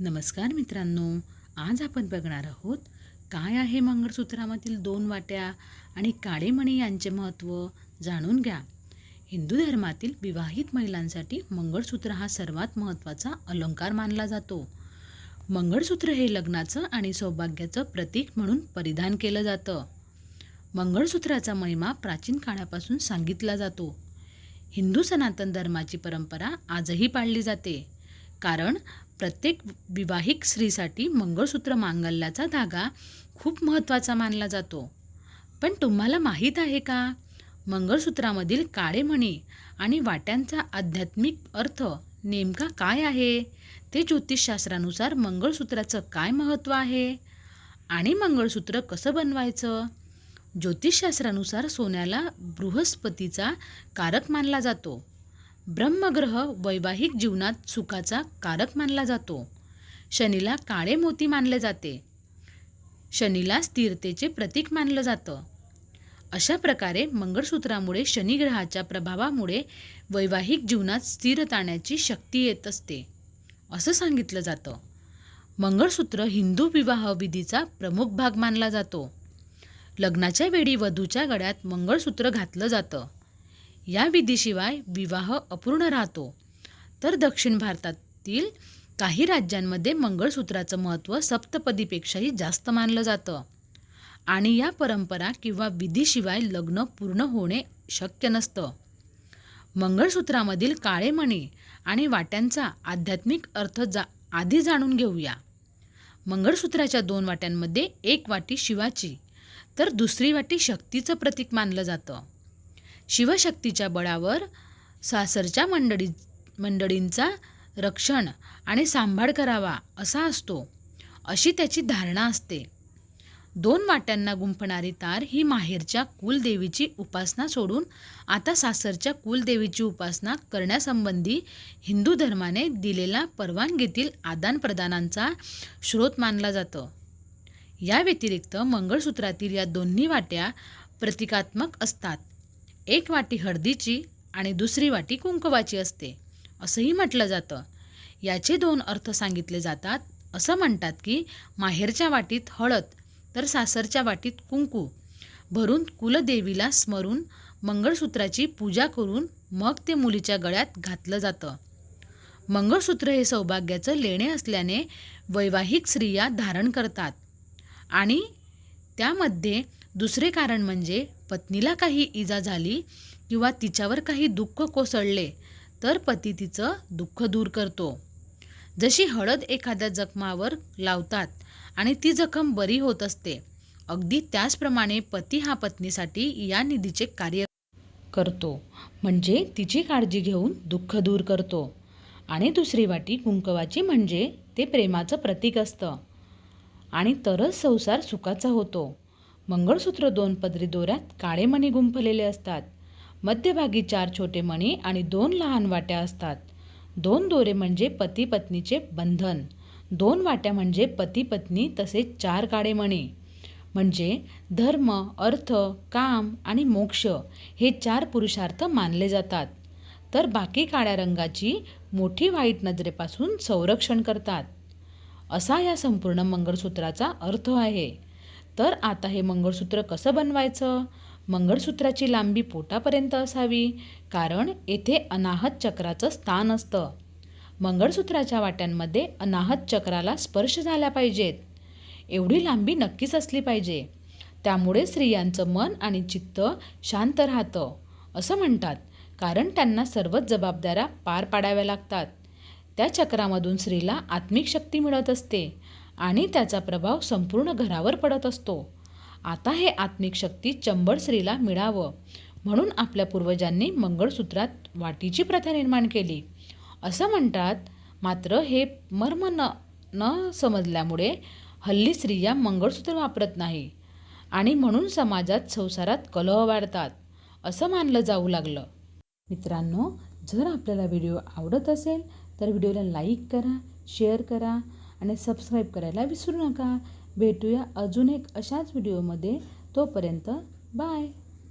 नमस्कार मित्रांनो आज आपण बघणार आहोत काय आहे मंगळसूत्रामधील दोन वाट्या आणि काळेमणी यांचे महत्त्व जाणून घ्या. हिंदू धर्मातील विवाहित महिलांसाठी मंगळसूत्र हा सर्वात महत्त्वाचा अलंकार मानला जातो. मंगळसूत्र हे लग्नाचं आणि सौभाग्याचं प्रतीक म्हणून परिधान केलं जातं. मंगळसूत्राचा महिमा प्राचीन काळापासून सांगितला जातो. हिंदू सनातन धर्माची परंपरा आजही पाळली जाते. कारण प्रत्येक विवाहिक स्त्रीसाठी मंगळसूत्र मांगल्याचा धागा खूप महत्त्वाचा मानला जातो. पण तुम्हाला माहीत आहे का? मंगळसूत्रामधील काळे म्हणी आणि वाट्यांचा आध्यात्मिक अर्थ नेमका काय आहे? ते ज्योतिषशास्त्रानुसार मंगळसूत्राचं काय महत्त्व आहे? आणि मंगळसूत्र कसं बनवायचं? ज्योतिषशास्त्रानुसार सोन्याला बृहस्पतीचा कारक मानला जातो. ब्रह्मग्रह वैवाहिक जीवनात सुखाचा कारक मानला जातो. शनीला काळे मोती मानले जाते. शनीला स्थिरतेचे प्रतीक मानलं जातं. अशा प्रकारे मंगळसूत्रामुळे शनिग्रहाच्या प्रभावामुळे वैवाहिक जीवनात स्थिरता आणण्याची शक्ती येत असते असं सांगितलं जातं. मंगळसूत्र हिंदू विवाह विधीचा प्रमुख भाग मानला जातो. लग्नाच्या वेळी वधूच्या गळ्यात मंगळसूत्र घातलं जातं. या विधीशिवाय विवाह अपूर्ण राहतो. तर दक्षिण भारतातील काही राज्यांमध्ये मंगळसूत्राचं महत्त्व सप्तपदीपेक्षाही जास्त मानलं जातं. आणि या परंपरा किंवा विधीशिवाय लग्न पूर्ण होणे शक्य नसतं. मंगळसूत्रामधील काळे मणी आणि वाट्यांचा आध्यात्मिक अर्थ जा आधी जाणून घेऊया. मंगळसूत्राच्या दोन वाट्यांमध्ये एक वाटी शिवाची तर दुसरी वाटी शक्तीचं प्रतीक मानलं जातं. शिवशक्तीच्या बळावर सासरच्या मंडळी मंडळींचा रक्षण आणि सांभाळ करावा असा असतो अशी त्याची धारणा असते. दोन वाट्यांना गुंफणारी तार ही माहेरच्या कुलदेवीची उपासना सोडून आता सासरच्या कुलदेवीची उपासना करण्यासंबंधी हिंदू धर्माने दिलेल्या परवानगीतील आदानप्रदानांचा स्रोत मानला जातं. या व्यतिरिक्त मंगळसूत्रातील या दोन्ही वाट्या प्रतिकात्मक असतात. एक वाटी हळदीची आणि दुसरी वाटी कुंकवाची असते. असंही म्हटलं जातं. याचे दोन अर्थ सांगितले जातात. असं म्हणतात की माहेरच्या वाटीत हळद तर सासरच्या वाटीत कुंकू. भरून कुलदेवीला स्मरून मंगळसूत्राची पूजा करून मग ते मुलीच्या गळ्यात घातलं जातं. मंगळसूत्र हे सौभाग्याचं लेणे असल्याने वैवाहिक स्त्रिया धारण करतात. आणि त्यामध्ये दुसरे कारण म्हणजे पत्नीला काही इजा झाली किंवा तिच्यावर काही दुःख कोसळले तर पती तिचं दुःख दूर करतो. जशी हळद एखाद्या जखमावर लावतात आणि ती जखम बरी होत असते अगदी त्याचप्रमाणे पती हा पत्नीसाठी या निधीचे कार्य करतो. म्हणजे तिची काळजी घेऊन दुःख दूर करतो. आणि दुसरी वाटी कुंकवाची म्हणजे ते प्रेमाचं प्रतीक असतं. आणि तरच संसार सुखाचा होतो. मंगळसूत्र दोन पदरी दोऱ्यात काळे मणी गुंफलेले असतात. मध्यभागी चार छोटे मणी आणि दोन लहान वाट्या असतात. दोन दोरे म्हणजे पती पत्नीचे बंधन. दोन वाट्या म्हणजे पती पत्नी तसेच चार काळे मणी. म्हणजे धर्म अर्थ काम आणि मोक्ष हे चार पुरुषार्थ मानले जातात. तर बाकी काळ्या रंगाची मोठी वाईट नजरेपासून संरक्षण करतात. असा या संपूर्ण मंगळसूत्राचा अर्थ आहे. तर आता हे मंगळसूत्र कसं बनवायचं? मंगळसूत्राची लांबी पोटापर्यंत असावी कारण येथे अनाहत चक्राचं स्थान असतं. मंगळसूत्राच्या वाट्यांमध्ये अनाहत चक्राला स्पर्श झाला पाहिजेत. एवढी लांबी नक्कीच असली पाहिजे. त्यामुळे स्त्रियांचं मन आणि चित्त शांत राहतं असं म्हणतात कारण त्यांना सर्वच जबाबदाऱ्या पार पाडाव्या लागतात. त्या चक्रामधून स्त्रीला आत्मिक शक्ती मिळत असते. आणि त्याचा प्रभाव संपूर्ण घरावर पडत असतो. आता हे आत्मिक शक्ती चंबळ स्त्रीला मिळावं. म्हणून आपल्या पूर्वजांनी मंगळसूत्रात वाटीची प्रथा निर्माण केली. असं म्हणतात मात्र हे मर्म न न समजल्यामुळे हल्ली स्त्रिया मंगळसूत्र वापरत नाही आणि म्हणून समाजात संसारात कलह वाढतात असं मानलं जाऊ लागलं. मित्रांनो जर आपल्याला व्हिडिओ आवडत असेल तर व्हिडिओला लाईक करा शेअर करा आणि सबस्क्राईब करायला विसरू नका. भेटूया अजून एक अशाच व्हिडिओमध्ये तोपर्यंत बाय